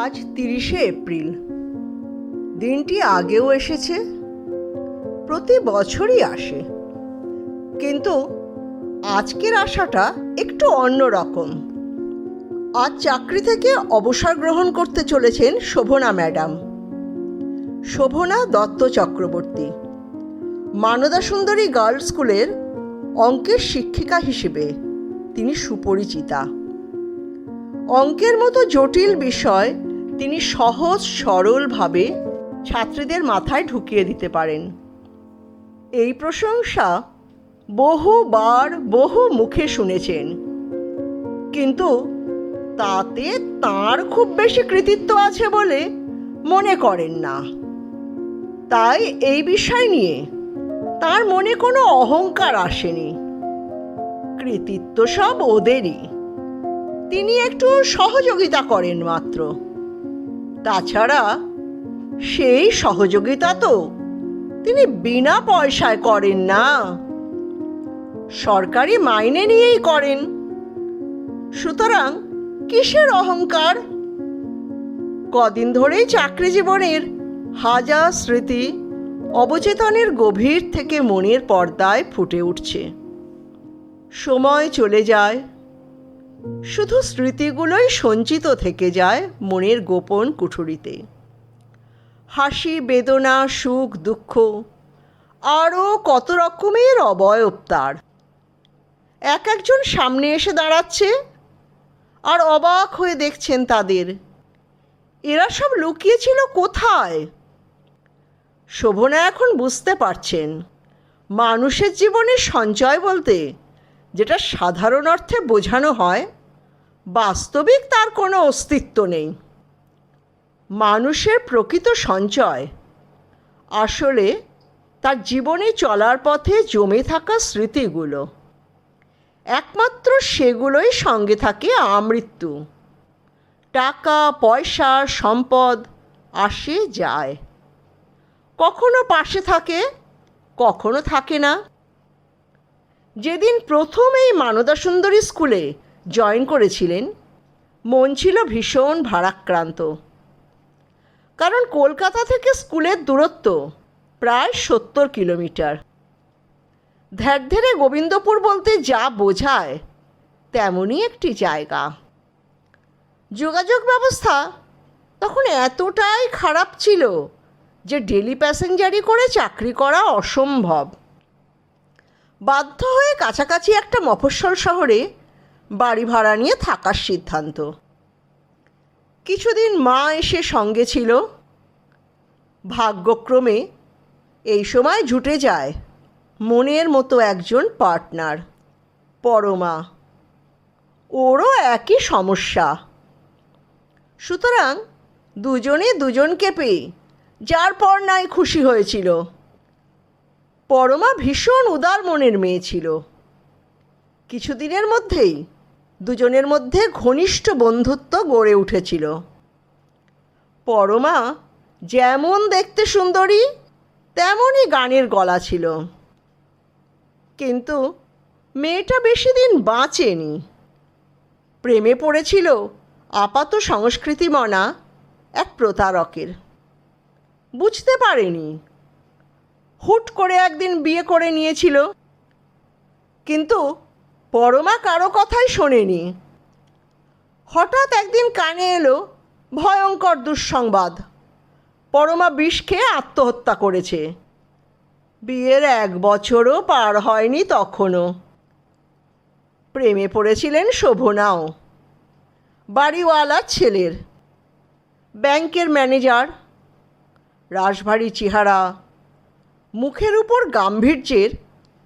আজ তিরিশে এপ্রিল। দিনটি আগেও এসেছে, প্রতি বছরই আসে। কিন্তু আজকের আশাটা একটু অন্যরকম আজ চাকরি থেকে অবসর গ্রহণ করতে চলেছেন শোভনা ম্যাডাম। শোভনা দত্ত চক্রবর্তী। মানদা সুন্দরী গার্লস স্কুলের অঙ্কের শিক্ষিকা হিসেবে তিনি সুপরিচিতা। অঙ্কের মতো জটিল বিষয় তিনি সহজ, সরলভাবে ছাত্রীদের মাথায় ঢুকিয়ে দিতে পারেন। এই প্রশংসা বহুবার বহু মুখে শুনেছেন। কিন্তু তাতে তার খুব বেশি কৃতিত্ব আছে বলে মনে করেন না। তাই এই বিষয় নিয়ে তার মনে কোনো অহংকার আসেনি। কৃতিত্ব সব ওদেরই। তিনি একটু সহযোগিতা করেন মাত্র। তাছাড়া সেই সহযোগিতা তো তিনি বিনা পয়সায় করেন না। সরকারি মাইনে নিয়েই করেন। সুতরাং কিসের অহংকার? কদিন ধরেই চাকরি জীবনের হাজার স্মৃতি অবচেতনের গভীর থেকে মনের পর্দায় ফুটে উঠছে। সময় চলে যায়। শুধু স্মৃতিগুলোই সঞ্চিত থেকে যায় মনের গোপন কুঠুরিতে। হাসি, বেদনা, সুখ, দুঃখ, আরও কত রকমের অবয়ব তার এক একজন সামনে এসে দাঁড়াচ্ছে আর অবাক হয়ে দেখছেন তাদের। এরা সব লুকিয়েছিল কোথায়? শোভনা এখন বুঝতে পারছেন। মানুষের জীবনে সঞ্চয় বলতে যেটা সাধারণ অর্থে বোঝানো হয়, বাস্তবিক তার কোনো অস্তিত্ব নেই। মানুষের প্রকৃত সঞ্চয়। আসলে তার জীবনে চলার পথে জমে থাকা স্মৃতিগুলো। একমাত্র সেগুলোই সঙ্গে থাকে আমৃত্যু। টাকা, পয়সা, সম্পদ, আসে, যায়। কখনো পাশে থাকে, কখনো থাকে না। যেদিন প্রথম এই মানদা সুন্দরী স্কুলে জয়েন করেছিলেন, মন ছিল ভীষণ ভারাক্রান্ত। কারণ কলকাতা থেকে স্কুলের দূরত্ব প্রায় সত্তর কিলোমিটার। ধ্যারধেরে গোবিন্দপুর বলতে যা বোঝায়, তেমনই একটি জায়গা। যোগাযোগ ব্যবস্থা তখন এতটাই খারাপ ছিল যে ডেলি প্যাসেঞ্জারি করে চাকরি করা অসম্ভব। বাধ্য হয়ে কাছাকাছি একটা মফস্বল শহরে বাড়ি ভাড়া নিয়ে থাকার সিদ্ধান্ত। কিছুদিন মা এসে সঙ্গে ছিল। ভাগ্যক্রমে এই সময় জুটে যায় মনের মতো একজন পার্টনার, পরমা। ওরও একই সমস্যা। সুতরাং দুজনে দুজনকে পেয়ে যার পর নাই খুশি হয়েছিল। পরমা ভীষণ উদার মনের মেয়ে ছিল। কিছুদিনের মধ্যেই দুজনের মধ্যে ঘনিষ্ঠ বন্ধুত্ব গড়ে উঠেছিল। পরমা যেমন দেখতে সুন্দরী, তেমনই গানের গলা ছিল। কিন্তু মেয়েটা বেশি দিন বাঁচেনি। প্রেমে পড়েছিল আপাত সংস্কৃতি মনা এক প্রতারকের। বুঝতে পারেনি হুট করে একদিন বিয়ে করে নিয়েছিল। কিন্তু পরমা কারও কথাই শোনেনি। হঠাৎ একদিন কানে এলো ভয়ঙ্কর দুঃসংবাদ। পরমা বিষ খেয়ে আত্মহত্যা করেছে। বিয়ের এক বছরও পার হয়নি তখনও। প্রেমে পড়েছিলেন শোভনাও। বাড়িওয়ালার ছেলের। ব্যাংকের ম্যানেজার। রাশভারী চেহারা। মুখের উপর গাম্ভীর্যের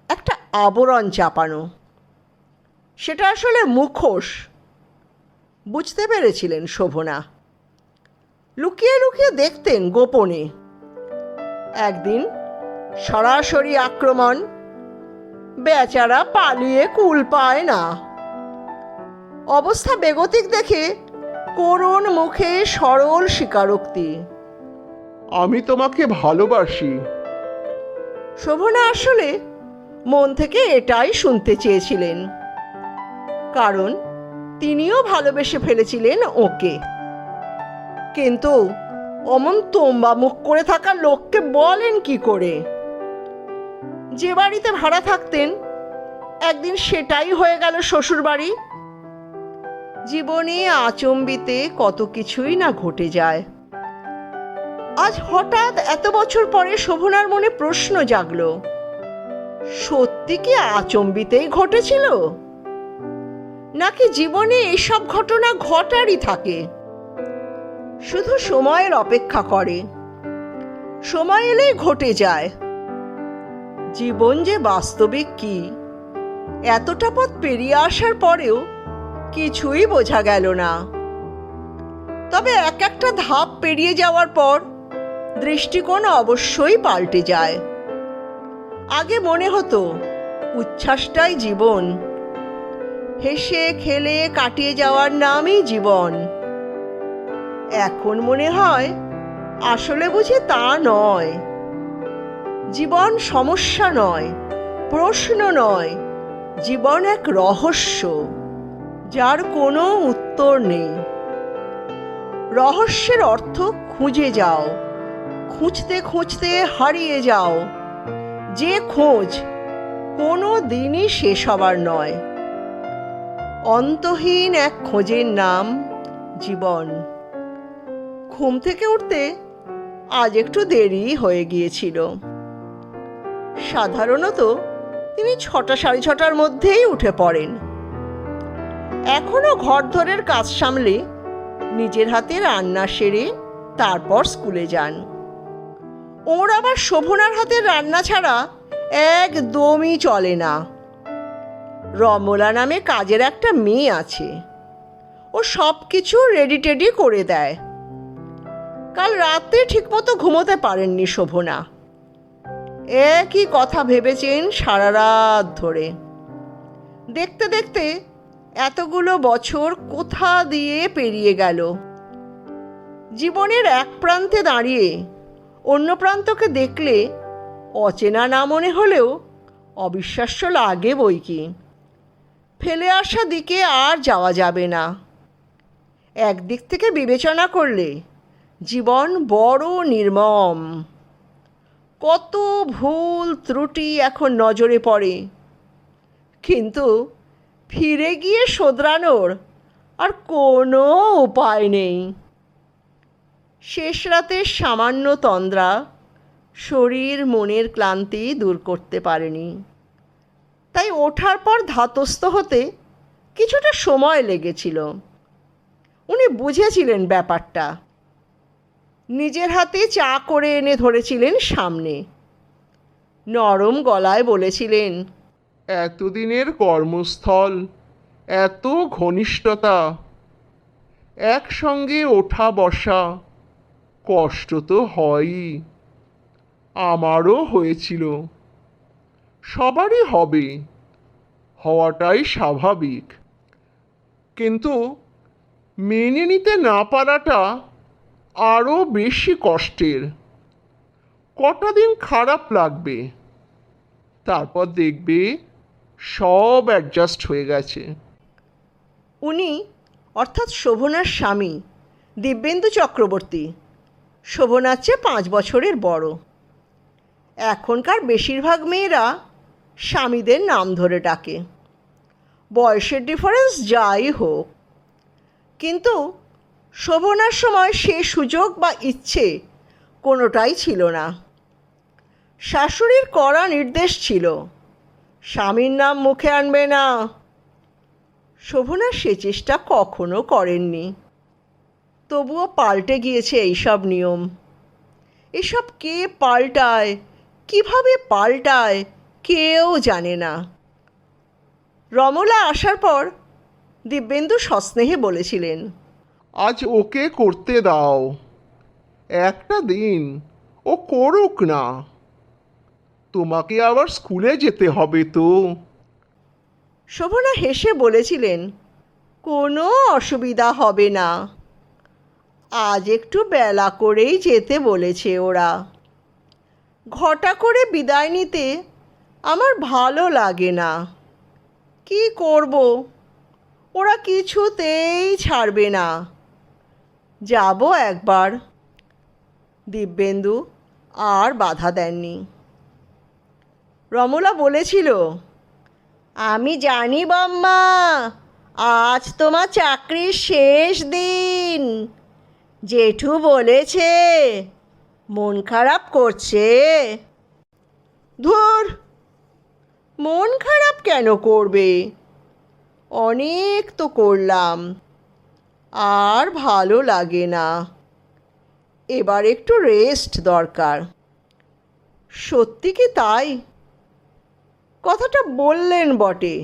একটা আবরণ চাপানো। সেটা আসলে মুখোশ। বুঝতে পেরেছিলেন শোভনা। লুকিয়ে লুকিয়ে দেখতেন গোপনে। একদিন সরাসরি আক্রমণ। বেচারা পালিয়ে কুল পায় না। অবস্থা বেগতিক দেখে করুণ মুখে সরল স্বীকারোক্তি। আমি তোমাকে ভালোবাসি। শোভনা আসলে মন থেকে এটাই শুনতে চেয়েছিলেন। কারণ তিনিও ভালোবেসে ফেলেছিলেন ওকে। কিন্তু অমন তোম্বা মুখ করে থাকা লোককে বলেন কি করে? যে বাড়িতে ভাড়া থাকতেন, একদিন সেটাই হয়ে গেল শ্বশুর বাড়ি জীবনে আচম্বিতে কত কিছুই না ঘটে যায়। আজ হঠাৎ এত বছর পরে শোভনার মনে প্রশ্ন জাগলো, সত্যি কি আচম্বিতেই ঘটেছিল? নাকি জীবনে এসব ঘটনা ঘটারই থাকে? শুধু সময়ের অপেক্ষা করে, সময় এলেই ঘটে যায়। জীবন যে বাস্তবিক কি? এতটা পথ পেরিয়ে আসার পরেও কিছুই বোঝা গেল না। তবে এক একটা ধাপ পেরিয়ে যাওয়ার পর দৃষ্টিকোণ অবশ্যই পাল্টে যায়। আগে মনে হতো, উচ্ছ্বাসটাই জীবন। হেসে, খেলে, কাটিয়ে যাওয়ার নামই জীবন। এখন মনে হয়, আসলে বুঝি তা নয়। জীবন সমস্যা নয়, প্রশ্ন নয়, জীবন এক রহস্য, যার কোনো উত্তর নেই। রহস্যের অর্থ খুঁজে যাও। খুঁজতে খুঁজতে হারিয়ে যাও। যে খোঁজ কোনো দিনই শেষ হবার নয়। অন্তহীন এক খোঁজের নাম জীবন। ঘুম থেকে উঠতে আজ একটু দেরি হয়ে গিয়েছিল। সাধারণত তিনি ছটা সাড়ে ছটার মধ্যেই উঠে পড়েন। এখনও ঘরধরের কাজ সামলে নিজের হাতে রান্না সেরে তারপর স্কুলে যান। ওর আবার শোভনার হাতের রান্না ছাড়া একদমই চলে না। রমলা নামে কাজের একটা মেয়ে আছে। ও সব কিছু রেডি টেডি করে দেয়। কাল রাতে ঠিকমতো ঘুমোতে পারেননি শোভনা। একই কথা ভেবেছেন সারা রাত ধরে। দেখতে দেখতে এতগুলো বছর কোথা দিয়ে পেরিয়ে গেল। জীবনের এক প্রান্তে দাঁড়িয়ে অন্য প্রান্তকে দেখলে অচেনা না মনে হলেও অবিশ্বাস্য লাগে বই কি। ফেলে আসা দিকে আর যাওয়া যাবে না। একদিক থেকে বিবেচনা করলে জীবন বড় নির্মম। কত ভুল ত্রুটি এখন নজরে পড়ে। কিন্তু ফিরে গিয়ে শোধরানোর আর কোনো উপায় নেই। শেষ রাতের সামান্য তন্দ্রা শরীর, মনের ক্লান্তি দূর করতে পারেনি। তাই ওঠার পর ধাতস্থ হতে কিছুটা সময় লেগেছিল। উনি বুঝেছিলেন ব্যাপারটা। নিজের হাতে চা করে এনে ধরেছিলেন সামনে। নরম গলায় বলেছিলেন, এতদিনের কর্মস্থল, এত ঘনিষ্ঠতা, একসঙ্গে ওঠা বসা কষ্ট তো হয়ই আমারও হয়েছিল। সবারই হবে, হওয়াটাই স্বাভাবিক। কিন্তু মেনে নিতে না পারাটা আরও বেশি কষ্টের। কটা দিন খারাপ লাগবে, তারপর দেখবে সব অ্যাডজাস্ট হয়ে গেছে। উনি অর্থাৎ শোভনার স্বামী, দিব্যেন্দু চক্রবর্তী। শোভনার চেয়ে পাঁচ বছরের বড়। এখনকার বেশিরভাগ মেয়েরা স্বামীদের নাম ধরে ডাকে। বয়সের ডিফারেন্স যাই হোক। কিন্তু শোভনার সময় সে সুযোগ বা ইচ্ছে কোনোটাই ছিল না। শাশুড়ির কড়া নির্দেশ ছিল, স্বামীর নাম মুখে আনবে না। শোভনা সে চেষ্টা কখনো করেননি। তবুও পাল্টে গিয়েছে এইসব নিয়ম। এসব কে পাল্টায়? কীভাবে পাল্টায়? কেউ জানে না। রমলা আসার পর দিব্যেন্দু সস্নেহে বলেছিলেন আজ ওকে করতে দাও। একটা দিন ও করুক না। তোমাকে আবার স্কুলে যেতে হবে তো। শোভনা হেসে বলেছিলেন কোনো অসুবিধা হবে না। আজ একটু বেলা করেই যেতে বলেছে ওরা। ঘটা করে বিদায় নিতে আমার ভালো লাগে না। কি করব? ওরা কিছুতেই ছাড়বে না। যাব একবার। দিব্যেন্দু আর বাধা দেননি। রমলা বলেছিল, আমি জানি, বাম্মা, আজ তোমার চাকরির শেষ দিন। জেঠু বলেছে, মন খারাপ করছে। ধুর, মন খারাপ কেন করবে? অনেক তো করলাম, আর ভালো লাগে না। এবার একটু রেস্ট দরকার। সত্যি কি তাই? কথাটা বললেন বটে,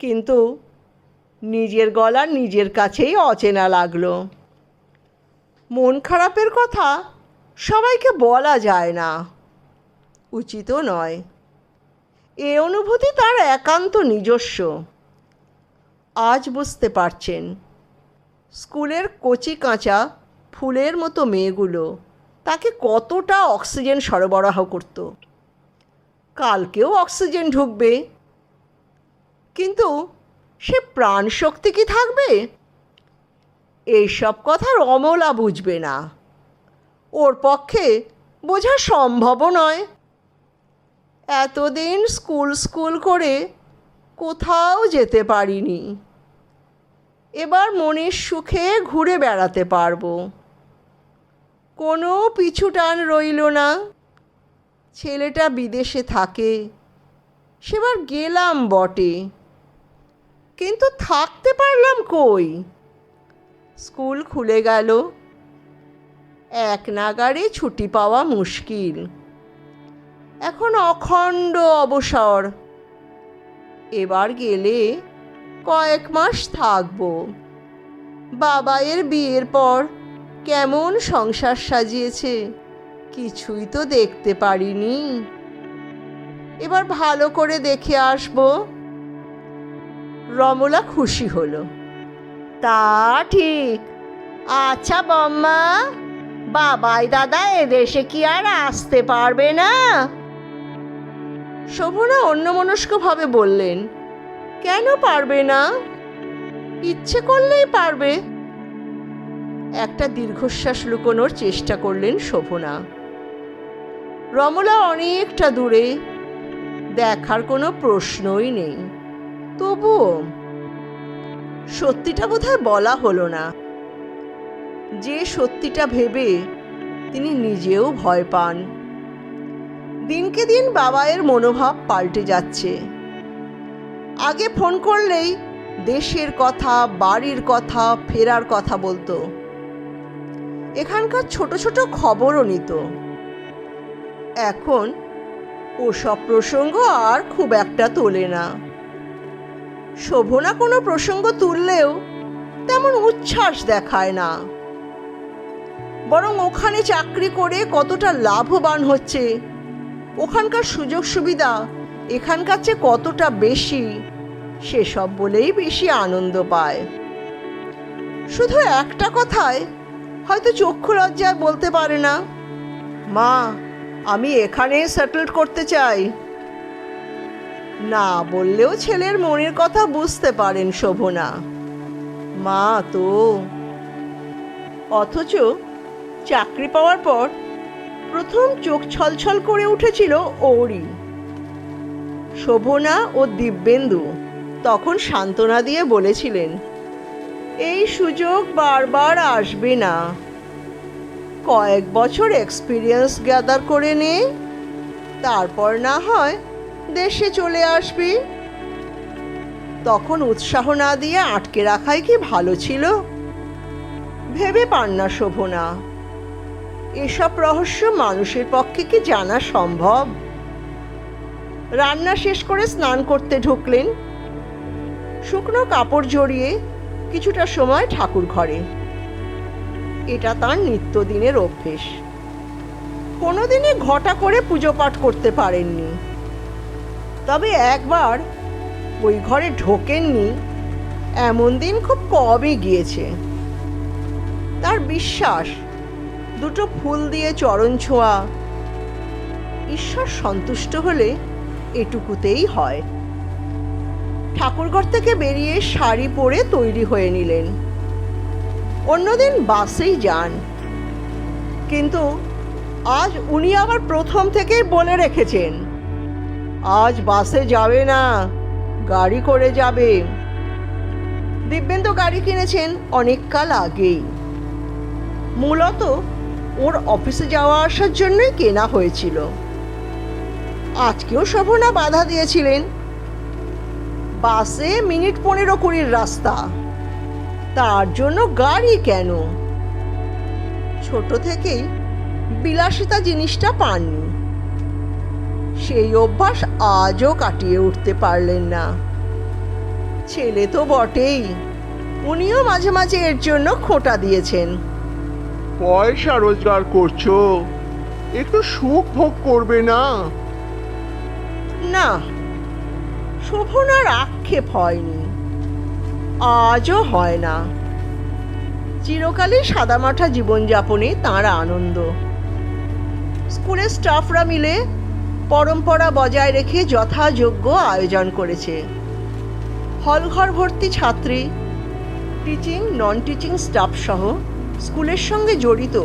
কিন্তু নিজের গলা নিজের কাছেই অচেনা লাগল। মন খারাপের কথা সবাইকে বলা যায় না। উচিতও নয়। এ অনুভূতি তার একান্ত নিজস্ব। আজ বুঝতে পারছেন, স্কুলের কচি কাঁচা ফুলের মতো মেয়েগুলো তাকে কতটা অক্সিজেন সরবরাহ করত। কালকেও অক্সিজেন ঢুকবে। কিন্তু সে প্রাণ শক্তি কি থাকবে? এইসব কথা রমলা বুঝবে না। ওর পক্ষে বোঝা সম্ভবও নয়। এতদিন স্কুল স্কুল করে কোথাও যেতে পারিনি। এবার মনের সুখে ঘুরে বেড়াতে পারব। কোনো পিছু টান রইল না। ছেলেটা বিদেশে থাকে। সেবার গেলাম বটে। কিন্তু থাকতে পারলাম কই? স্কুল খুলে গেল। এক নাগারে ছুটি পাওয়া মুশকিল। এখন অখণ্ড অবসর। এবার গেলে কয়েক মাস থাকব। বাবায়ের বিয়ের পর কেমন সংসার সাজিয়েছে কিছুই তো দেখতে পারিনি। এবার ভালো করে দেখে আসব। রমলা খুশি হলো। তা ঠিক। আচ্ছা বম্মা। বাবাই দাদা, এদেশে কি আর আসতে পারবে না? শোভনা অন্যমনস্কভাবে বললেন, কেন পারবে না? ইচ্ছে করলেই পারবে। একটা দীর্ঘশ্বাস লুকোনোর চেষ্টা করলেন শোভনা। রমলা অনেকটা দূরে, দেখার কোনো প্রশ্নই নেই। তবুও সত্যিটা বোধহয় বলা হলো না। যে সত্যিটা ভেবে তিনি নিজেও ভয় পান। দিনকে দিন বাবায়ের মনোভাব পাল্টে যাচ্ছে। আগে ফোন করলেই দেশের কথা, বাড়ির কথা, ফেরার কথা বলতো। এখানকার ছোট ছোট খবরও নিত। এখন ওসব প্রসঙ্গ আর খুব একটা তোলে না। শোভনা কোনো প্রসঙ্গ তুললেও তেমন উচ্ছ্বাস দেখায় না। বরং ওখানে চাকরি করে কতটা লাভবান হচ্ছে, ওখানকার সুযোগ সুবিধা এখানকার চেয়ে কতটা বেশি, সেসব বলেই বেশি আনন্দ পায়। শুধু একটা কথায় হয়তো চক্ষু লজ্জায় বলতে পারে না, মা, আমি এখানে সেটেল করতে চাই। না বললেও ছেলের মনের কথা বুঝতে পারেন শোভনা। মা তো। অথচ চাকরি পাওয়ার পর প্রথম চোখ ছলছল করে উঠেছিল ওরই। শোভনা ও দিব্যেন্দু তখন সান্ত্বনা দিয়ে বলেছিলেন, এই সুযোগ বারবার আসবে না। কয়েক বছর এক্সপিরিয়েন্স গ্যাদার করে নে, তারপর না হয় দেশে চলে আসবি? তখন উৎসাহ না দিয়ে আটকে রাখাই কি ভালো ছিল? ভেবে পান না শোভনা। এসব রহস্য মানুষের পক্ষে কি জানা সম্ভব? রান্না শেষ করে স্নান করতে ঢুকলেন। শুকনো কাপড় জড়িয়ে কিছুটা সময় ঠাকুর ঘরে। এটা তার নিত্যদিনের অভ্যেস। কোনোদিনই ঘটা করে পুজো পাঠ করতে পারেননি। তবে একবার ওই ঘরে ঢোকেননি, এমন দিন খুব কমই গিয়েছে। তার বিশ্বাস, দুটো ফুল দিয়ে চরণ ছোঁয়া। ঈশ্বর সন্তুষ্ট হলে এটুকুতেই হয়। ঠাকুরঘর থেকে বেরিয়ে শাড়ি পরে তৈরি হয়ে নিলেন। অন্যদিন বাসেই যান। কিন্তু আজ উনি আবার প্রথম থেকেই বলে রেখেছেন। আজ বাসে যাবে না, গাড়ি করে যাবে। দিব্যেন্দু গাড়ি কিনেছেন অনেক কাল আগেই। মূলত ওর অফিসে যাওয়া আসার জন্যই কেনা হয়েছিল। আজকেও শোভনা বাধা দিয়েছিলেন। বাসে মিনিট পনেরো কুড়ির রাস্তা। তার জন্য গাড়ি কেন? ছোট থেকেই বিলাসিতা জিনিসটা পাননি। সেই অভ্যাস আজও কাটিয়ে উঠতে পারলেন না। ছেলে তো বটেই। উনিও মাঝে মাঝে এর জন্য খোঁটা দিয়েছেন। পয়সা রোজগার করছ একটু সুখ ভোগ করবে না? না শোভনার আক্ষেপ হয়নি। আজও হয় না। চিরকালই সাদামাঠা জীবনযাপনে তাঁর আনন্দ। স্কুলের স্টাফরা মিলে পরম্পরা বজায় রেখে যথাযোগ্য আয়োজন করেছে। হলঘর ভর্তি ছাত্রী টিচিং নন টিচিং স্টাফ সহ স্কুলের সঙ্গে জড়িত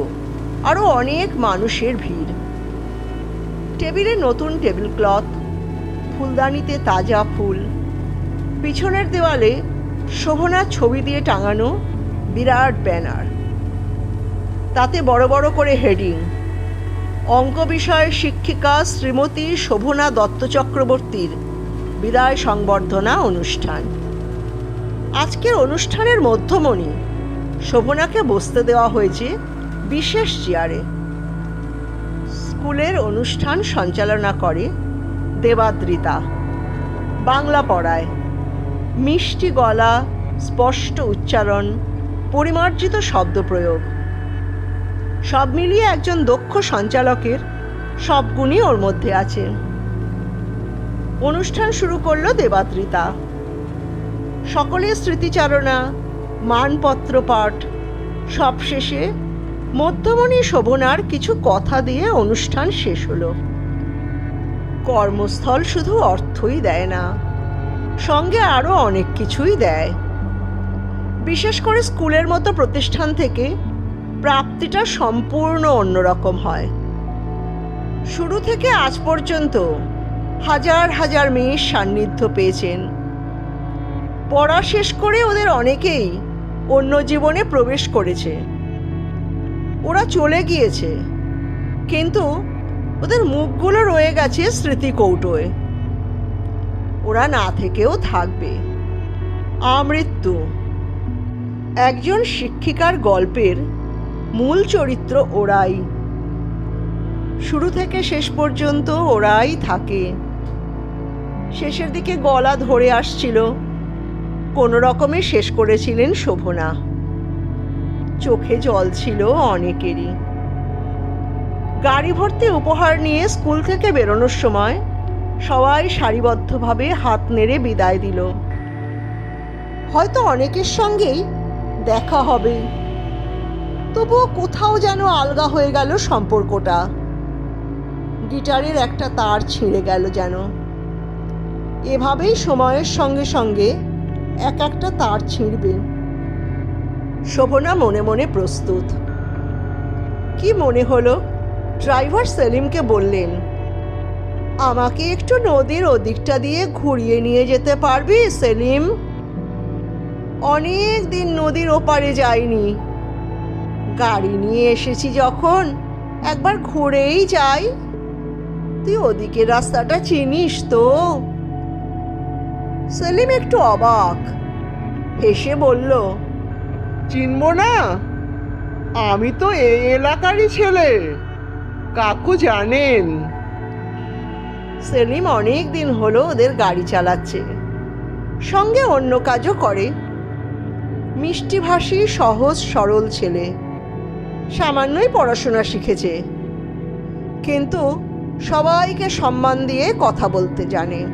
আরও অনেক মানুষের ভিড়। টেবিলে নতুন টেবিল ক্লথ ফুলদানিতে তাজা ফুল, পিছনের দেওয়ালে শোভনার ছবি দিয়ে টাঙানো বিরাট ব্যানার। তাতে বড় বড় করে হেডিং অঙ্ক বিষয়ের শিক্ষিকা শ্রীমতী শোভনা দত্ত চক্রবর্তীর বিদায় সংবর্ধনা অনুষ্ঠান। আজকের অনুষ্ঠানের মধ্যমণি শোভনাকে বসতে দেওয়া হয়েছে বিশেষ চেয়ারে। স্কুলের অনুষ্ঠান সঞ্চালনা করে দেবাদ্রিতা। বাংলা পড়ায়। মিষ্টি গলা, স্পষ্ট উচ্চারণ, পরিমার্জিত শব্দ প্রয়োগ। সব মিলিয়ে একজন দক্ষ সঞ্চালকের সব গুণই ওর মধ্যে আছে। অনুষ্ঠান শুরু করল দেবাত্রিতা সকলের স্মৃতিচারণা, মানপত্র পাঠ, সবশেষে মধ্যমণি শোভনার কিছু কথা দিয়ে অনুষ্ঠান শেষ হলো। কর্মস্থল শুধু অর্থই দেয় না, সঙ্গে আরও অনেক কিছুই দেয়। বিশেষ করে স্কুলের মতো প্রতিষ্ঠান থেকে প্রাপ্তিটা সম্পূর্ণ অন্যরকম হয়। শুরু থেকে আজ পর্যন্ত হাজার হাজার মেয়ের সান্নিধ্য পেয়েছেন। পড়া শেষ করে ওদের অনেকেই অন্য জীবনে প্রবেশ করেছে। ওরা চলে গিয়েছে, কিন্তু ওদের মুখগুলো রয়ে গেছে স্মৃতি কৌটোয় ওরা না থেকেও থাকবে। আমৃত্যু, একজন শিক্ষিকার গল্পের মূল চরিত্র ওরাই। শুরু থেকে শেষ পর্যন্ত ওরাই থাকে। শেষের দিকে গলা ধরে আসছিল। কোনো রকমে শেষ করেছিলেন শোভনা। চোখে জল ছিল অনেকেরই। গাড়ি ভর্তি উপহার নিয়ে স্কুল থেকে বেরোনোর সময় সবাই সারিবদ্ধভাবে হাত নেড়ে বিদায় দিল। হয়তো অনেকের সঙ্গেই দেখা হবে তবুও কোথাও যেন আলগা হয়ে গেল সম্পর্কটা। গিটারের একটা তার ছিঁড়ে গেল যেন। এভাবেই সময়ের সঙ্গে সঙ্গে এক একটা তার ছিঁড়বে। শোভনা মনে মনে প্রস্তুত। কি মনে হলো? ড্রাইভার সেলিমকে বললেন, আমাকে একটু নদীর ওদিকটা দিয়ে ঘুরিয়ে নিয়ে যেতে পারবি, সেলিম? অনেক দিন নদীর ওপারে যাইনি। গাড়ি নিয়ে এসেছি যখন, একবার ঘুরেই যাই। তুই ওদিকের রাস্তাটা চিনিস তো? সেলিম একটু অবাক। হেসে বলল, চিনব না? আমি তো এই এলাকারই ছেলে। কাকু জানেন। সেলিম অনেক দিন হলো ওদের গাড়ি চালাচ্ছে। সঙ্গে অন্য কাজও করে। মিষ্টিভাষী সহজ, সরল ছেলে। সামান্যই পড়াশোনা শিখেছে। কিন্তু সবাইকে সম্মান দিয়ে কথা বলতে জানে।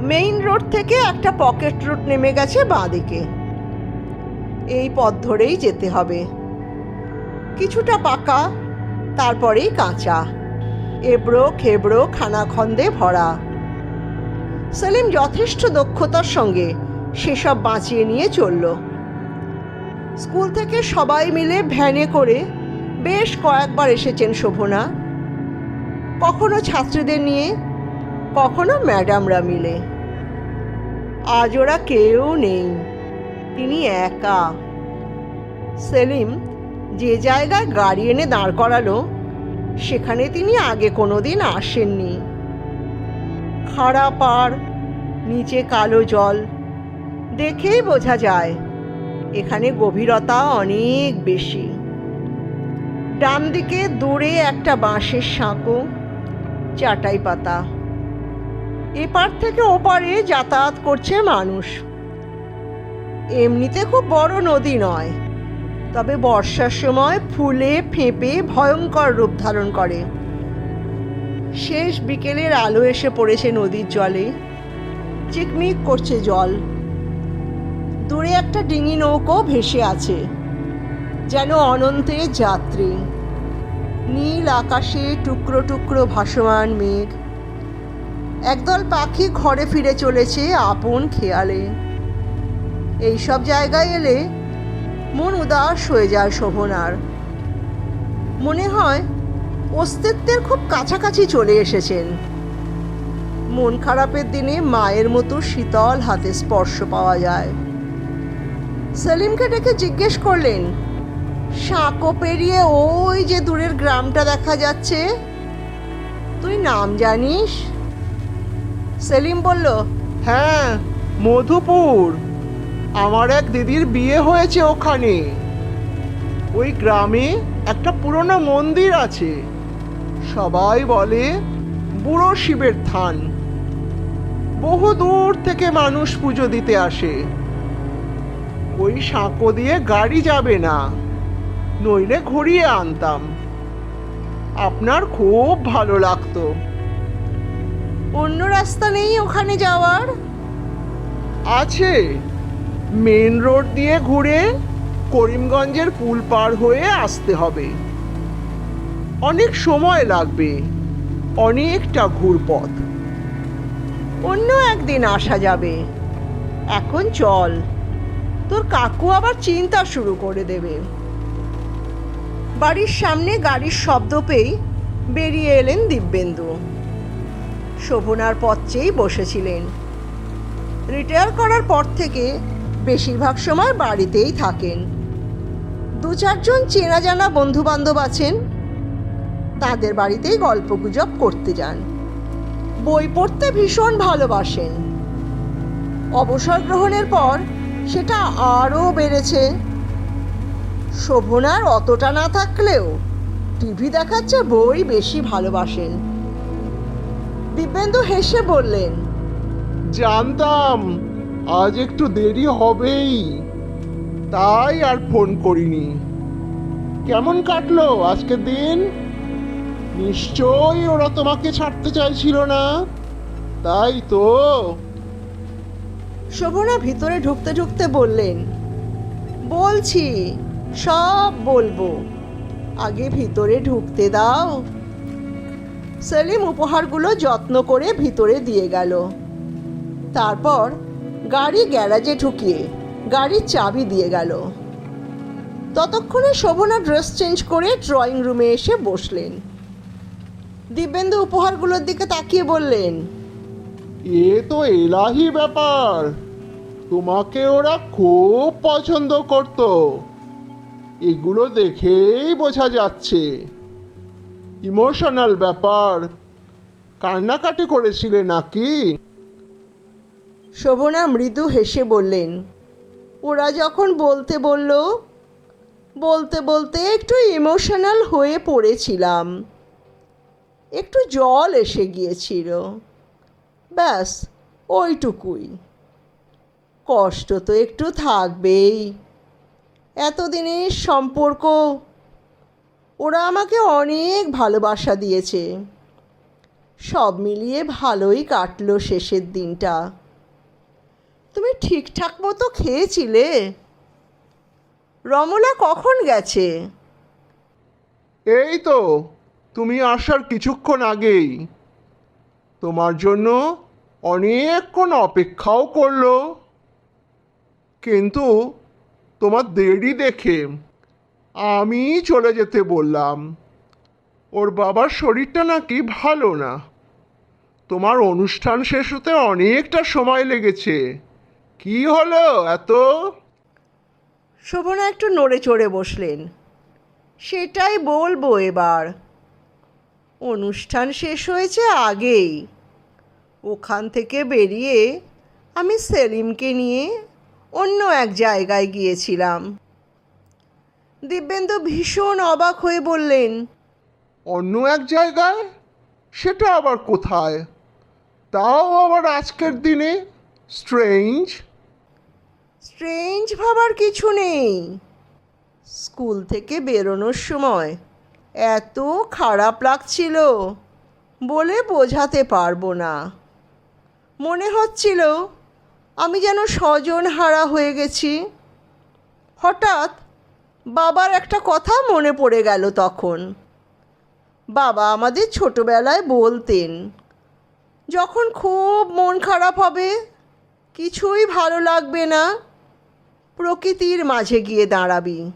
মেইন রোড থেকে একটা পকেট রুট নেমে গেছে বাঁদিকে। এই পথ ধরেই যেতে হবে। কিছুটা পাকা, তারপরেই কাঁচা। এবড়ো খেবড়ো খানাখন্দে ভরা। সেলিম যথেষ্ট দক্ষতার সঙ্গে সেসব বাঁচিয়ে নিয়ে চলল। স্কুল থেকে সবাই মিলে ভ্যানে করে বেশ কয়েকবার এসেছেন শোভনা। কখনো ছাত্রীদের নিয়ে, কখনো ম্যাডামরা মিলে। আজ ওরা কেউ নেই, তিনি একা। সেলিম যে জায়গায় গাড়ি এনে দাঁড় করালো, সেখানে তিনি আগে কোনো দিন আসেননি। খাড়া পাড়, নিচে কালো জল, দেখেই বোঝা যায় এখানে গভীরতা অনেক বেশি। ডান দিকে দূরে একটা বাঁশের সাঁকো, চাটাই পাতা। এপার থেকে ওপারে যাতায়াত করছে মানুষ। এমনিতে খুব বড় নদী নয়, তবে বর্ষার সময় ফুলে ফেঁপে ভয়ঙ্কর রূপ ধারণ করে। শেষ বিকেলের আলো এসে পড়েছে নদীর জলে। চিকমিক করছে জল। দূরে একটা ডিঙি নৌকো ভেসে আছে, যেন অনন্তের যাত্রী। নীল আকাশে টুকরো টুকরো ভাসমান মেঘ। একদল পাখি ঘরে ফিরে চলেছে আপন খেয়ালে। এইসব জায়গায় এলে মন উদাস হয়ে যায় শোভনার। মনে হয় অস্তিত্বের খুব কাছাকাছি চলে এসেছেন। মন খারাপের দিনে মায়ের মতো শীতল হাতে স্পর্শ পাওয়া যায়। সেলিমকে ডেকে জিজ্ঞেস করলেন, সাঁকো পেরিয়ে ওই যে দূরের গ্রামটা দেখা যাচ্ছে। তুই নাম জানিস? সেলিম বলল হ্যাঁ মধুপুর। আমার এক দিদির বিয়ে হয়েছে ওখানে। ওই গ্রামে একটা পুরনো মন্দির আছে। সবাই বলে বুড়ো শিবের থান। বহু দূর থেকে মানুষ পুজো দিতে আসে। ওই সাঁকো দিয়ে গাড়ি যাবে না। নইলে ঘুরিয়ে আনতাম। আপনার খুব ভালো লাগতো। অন্য রাস্তা নেই ওখানে যাওয়ার? আছে। মেন রোড দিয়ে ঘুরে করিমগঞ্জের পুল পার হয়ে আসতে হবে। অনেক সময় লাগবে। অনেকটা ঘুরপথ। অন্য একদিন আসা যাবে। এখন চল। তোর কাকু আবার চিন্তা শুরু করে দেবে। বাড়ির সামনে গাড়ির শব্দ পেয়ে বেরিয়ে এলেন দিব্যেন্দু। শোভনার পথ চেয়েই বসেছিলেন। রিটায়ার করার পর থেকে বেশিরভাগ সময় বাড়িতেই থাকেন। দু চারজন চেনা জানা বন্ধু বান্ধব আছেন। তাদের বাড়িতেই গল্পগুজব করতে যান। বই পড়তে ভীষণ ভালোবাসেন। অবসর গ্রহণের পর সেটা আরও বেড়েছে। শোভনার অতটা না থাকলেও টিভি দেখাচ্ছে বই বেশি ভালোবাসেন। দিব্যেন্দু হেসে বললেন, জানতাম, আজ একটু দেরি হবেই। তাই আর ফোন করিনি। কেমন কাটলো আজকের দিন? নিশ্চয়ই ওরা তোমাকে ছাড়তে চাইছিল না। তাই তো। শোভনা ভিতরে ঢুকতে ঢুকতে বললেন, বলছি, সব বলব। আগে ভিতরে ঢুকতে দাও। সেলিম উপহারগুলো যত্ন করে ভিতরে দিয়ে গেল। তারপর গাড়ি গ্যারাজে ঢুকিয়ে গাড়ির চাবি দিয়ে গেল। ততক্ষণে শোভনা ড্রেস চেঞ্জ করে ড্রয়িং রুমে এসে বসলেন। দিব্যেন্দু উপহারগুলোর দিকে তাকিয়ে বললেন, এ তো এলাহি ব্যাপার। তোমাকে ওরা খুব পছন্দ করত। এগুলো দেখেই বোঝা যাচ্ছে। ইমোশনাল ব্যাপার। কান্নাকাটি করেছিলে নাকি? শোভনা মৃদু হেসে বললেন, ওরা যখন বলতে বলল, বলতে বলতে একটু ইমোশনাল হয়ে পড়েছিলাম। একটু জল এসে গিয়েছিল। ব্যাস, ওইটুকুই। কষ্ট তো একটু থাকবেই। এতদিনের সম্পর্ক, ওরা আমাকে অনেক ভালোবাসা দিয়েছে। সব মিলিয়ে ভালোই কাটলো শেষের দিনটা। তুমি ঠিকঠাক মতো খেয়েছিলে? রমলা কখন গেছে? এই তো, তুমি আসার কিছুক্ষণ আগেই। তোমার জন্য অনেকক্ষণ অপেক্ষাও করল। কিন্তু তোমার দেরি দেখে আমি চলে যেতে বললাম। ওর বাবার শরীরটা নাকি ভালো না। তোমার অনুষ্ঠান শেষ হতে অনেকটা সময় লেগেছে। কি হলো এত? শোভনা একটু নড়ে চড়ে বসলেন। সেটাই বলব এবার। অনুষ্ঠান শেষ হয়েছে আগেই। ওখান থেকে বেরিয়ে আমি সেলিমকে নিয়ে অন্য এক জায়গায় গিয়েছিলাম। দিব্যেন্দু ভীষণ অবাক হয়ে বললেন অন্য এক জায়গায়? সেটা আবার কোথায়? তাও আবার আজকের দিনে? স্ট্রেঞ্জ? স্ট্রেঞ্জ ভাবার কিছু নেই। স্কুল থেকে বেরোনোর সময় এত খারাপ লাগছিল বলে বোঝাতে পারব না। মনে হচ্ছিল আমি যেন স্বজন হারা হয়ে গেছি। হঠাৎ বাবার একটা কথা মনে পড়ে গেল তখন। বাবা আমাদের ছোটবেলায় বলতেন, যখন খুব মন খারাপ হবে, কিছুই ভালো লাগবে না, প্রকৃতির মাঝে গিয়ে দাঁড়াবি।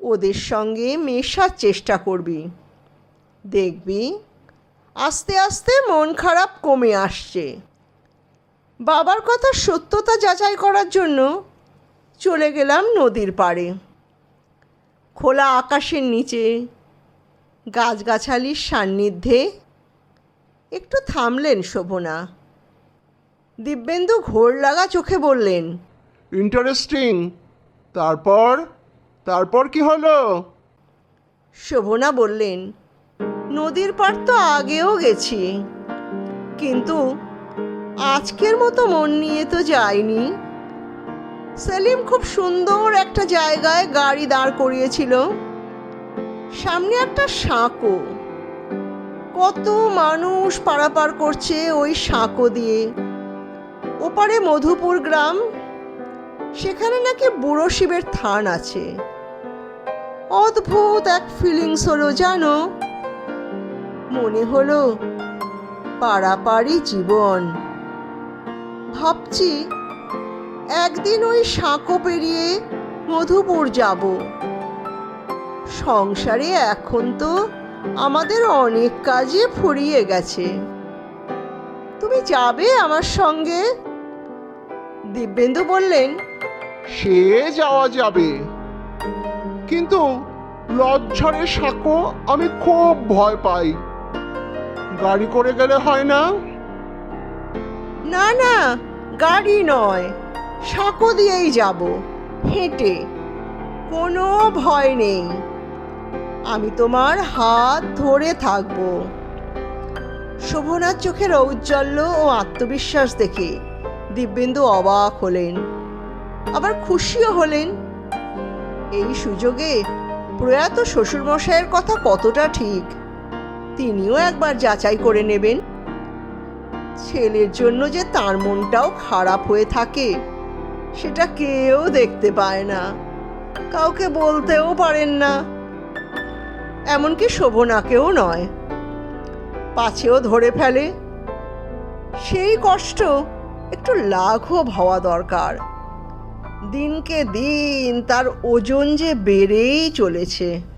ওদের সঙ্গে মেশার চেষ্টা করবি। দেখবি, আস্তে আস্তে মন খারাপ কমে আসছে। বাবার কথা সত্যতা যাচাই করার জন্য চলে গেলাম নদীর পাড়ে। খোলা আকাশের নিচে গাছগাছালির সান্নিধ্যে একটু থামলেন শোভনা। দিব্যেন্দু ঘোর লাগা চোখে বললেন ইন্টারেস্টিং তারপর? তারপর কি হলো? শোভনা বললেন নদীর পাড় তো আগেও গেছি। কিন্তু আজকের মতো মন নিয়ে তো যাইনি। সেলিম খুব সুন্দর একটা জায়গায় গাড়ি দাঁড় করিয়েছিল। সামনে একটা সাঁকো। কত মানুষ পারাপার করছে ওই সাঁকো দিয়ে। ওপারে মধুপুর গ্রাম, সেখানে নাকি বুড়ো শিবের থান আছে। অদ্ভুত এক ফিলিংস হলো, জানো? মনে হলো পাড়াপাড়ি জীবন। ভাবছি একদিন ওই সাঁকো পেরিয়ে মধুপুর যাব। সংসারে এখন তো আমাদের অনেক কাজে ফুরিয়ে গেছে। তুমি যাবে আমার সঙ্গে? দিব্যেন্দু বললেন, সে যাওয়া যাবে। কিন্তু লজ্জারে সাঁকো আমি খুব ভয় পাই। গাড়ি করে গেলে হয় না? না না, গাড়ি নয়। সাঁকো দিয়েই যাব, হেঁটে। কোনো ভয় নেই। আমি তোমার হাত ধরে থাকব। শোভনার চোখের ঔজ্জ্বল্য ও আত্মবিশ্বাস দেখে দিব্যেন্দু অবাক হলেন। আবার খুশিও হলেন। এই সুযোগে প্রয়াত শ্বশুরমশাইয়ের কথা কতটা ঠিক, তিনিও একবার যাচাই করে নেবেন। ছেলের জন্য যে তার মনটাও খারাপ হয়ে থাকে, সেটা কেউ দেখতে পায় না। কাউকে বলতেও পারেন না। এমনকি শোভনাকেও নয়। পাছেও ধরে ফেলে। সেই কষ্ট একটু লাঘব হওয়া দরকার। দিনকে দিন তার ওজন যে বেড়েই চলেছে।